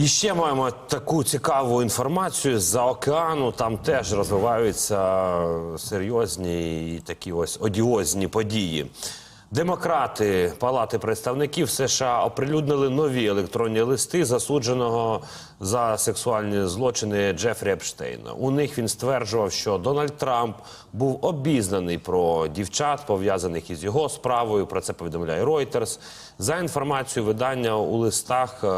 І ще маємо таку цікаву інформацію з-за океану. Там теж розвиваються серйозні і такі ось одіозні події. Демократи Палати представників США оприлюднили нові електронні листи засудженого за сексуальні злочини Джефрі Епштейна. У них він стверджував, що Дональд Трамп був обізнаний про дівчат, пов'язаних із його справою. Про це повідомляє Reuters. За інформацією видання у листах е,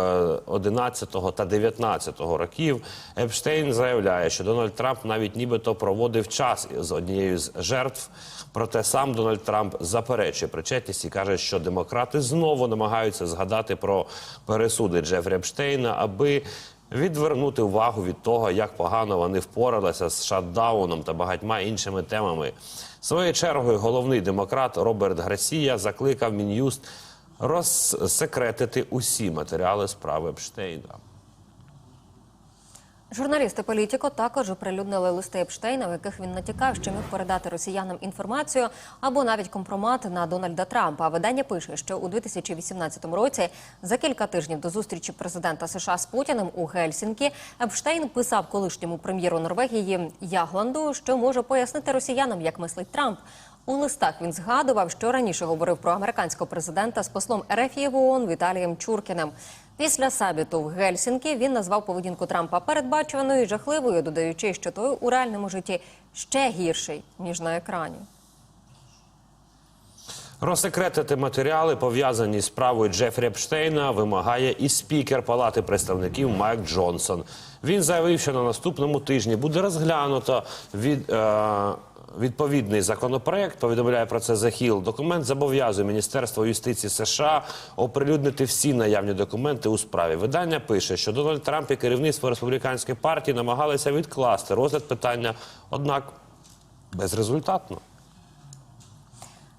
11 та 19 років Епштейн заявляє, що Дональд Трамп навіть нібито проводив час з однією з жертв. Проте сам Дональд Трамп заперечує причетність і каже, що демократи знову намагаються згадати про пересуди Джефрі Епштейна, аби відвернути увагу від того, як погано вони впоралися з шатдауном та багатьма іншими темами. Своєю чергою головний демократ Роберт Грасія закликав Мін'юст розсекретити усі матеріали справи Епштейна. Журналісти Політіко також оприлюднили листи Епштейна, в яких він натякав, що міг передати росіянам інформацію або навіть компромат на Дональда Трампа. Видання пише, що у 2018 році, за кілька тижнів до зустрічі президента США з Путіним у Гельсінкі, Епштейн писав колишньому прем'єру Норвегії Ягланду, що може пояснити росіянам, як мислить Трамп. У листах він згадував, що раніше говорив про американського президента з послом РФ в ООН Віталієм Чуркіним. Після саміту в Гельсінкі він назвав поведінку Трампа передбачуваною і жахливою, додаючи, що той у реальному житті ще гірший ніж на екрані. Розсекретити матеріали, пов'язані з справою Джефрі Епштейна, вимагає і спікер Палати представників Майк Джонсон. Він заявив, що на наступному тижні буде розглянуто від. Е Відповідний законопроект повідомляє про це захіл. Документ зобов'язує Міністерство юстиції США оприлюднити всі наявні документи у справі. Видання пише, що Дональд Трамп і керівництво республіканської партії намагалися відкласти розгляд питання, однак безрезультатно.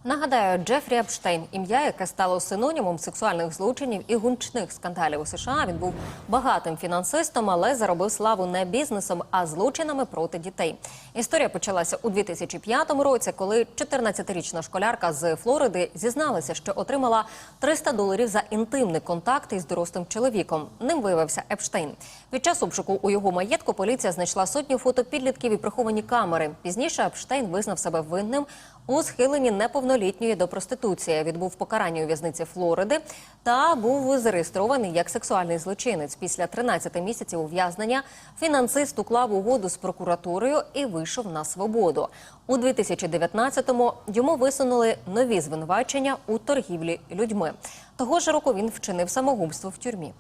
Нагадаю, Джефрі Епштейн, ім'я, яке стало синонімом сексуальних злочинів і гучних скандалів у США. Він був багатим фінансистом, але заробив славу не бізнесом, а злочинами проти дітей. Історія почалася у 2005 році, коли 14-річна школярка з Флориди зізналася, що отримала 300 доларів за інтимний контакт із дорослим чоловіком. Ним виявився Епштейн. Під час обшуку у його маєтку поліція знайшла сотню фото підлітків і приховані камери. Пізніше Епштейн визнав себе винним у схиленні неповнолітньої до проституції. Відбув покарання у в'язниці Флориди та був зареєстрований як сексуальний злочинець. Після 13 місяців ув'язнення фінансист уклав угоду з прокуратурою і вийшов на свободу. У 2019-му йому висунули нові звинувачення у торгівлі людьми. Того ж року він вчинив самогубство в тюрмі.